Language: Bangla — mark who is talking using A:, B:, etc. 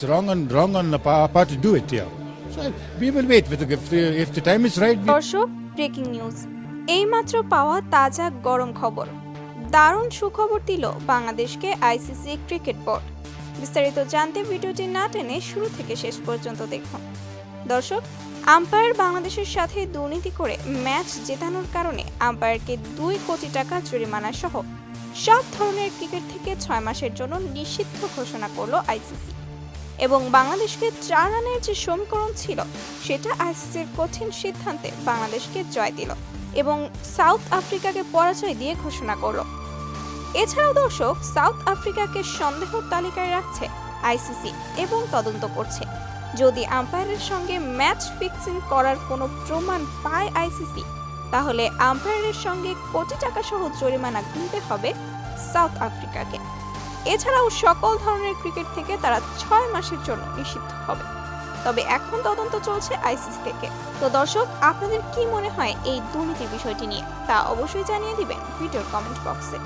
A: It's wrong on wrong on pa- part to do it. Yeah. So we will wait. If the, if the time is right, we
B: দর্শক ব্রেকিং নিউজ এইমাত্র পাওয়া তাজা গরম খবর দারুণ সুখবর দিল বাংলাদেশকে আইসিসি ক্রিকেট বোর্ড বিস্তারিত জানতে ভিডিওটি না টেনে শুরু থেকে শেষ পর্যন্ত দেখুন দর্শক আম্পায়ার বাংলাদেশের সাথে দুর্নীতি করে ম্যাচ জেতানোর কারণে আম্পায়ারকে দুই কোটি টাকা জরিমানা সহ সব ধরনের ক্রিকেট থেকে ছয় মাসের জন্য নিষিদ্ধ ঘোষণা করল আইসিসি এবং বাংলাদেশকে চার রানের যে সমীকরণ ছিল, সেটা আইসিসির কঠিন সিদ্ধান্তে বাংলাদেশকে জয় দিল এবং সাউথ আফ্রিকাকে পরাজয় দিয়ে ঘোষণা করল। এছাড়াও দর্শক, সাউথ আফ্রিকাকে সন্দেহ তালিকায় রাখছে আইসিসি এবং তদন্ত করছে। যদি আম্পায়ারের সঙ্গে ম্যাচ ফিক্সিং করার কোনো প্রমাণ পায় আইসিসি, তাহলে আম্পায়ারের সঙ্গে কোটি টাকা সহ জরিমানা গুনতে হবে সাউথ আফ্রিকাকে। এছাড়াও সকল ধরনের ক্রিকেট থেকে তারা ছয় মাসের জন্য নিষিদ্ধ হবে। তবে এখন তদন্ত চলছে আইসিসি থেকে। তো দর্শক, আপনাদের কি মনে হয় এই দুর্নীতির বিষয়টি নিয়ে? তা অবশ্যই জানিয়ে দিবেন ভিডিওর কমেন্ট বক্সে।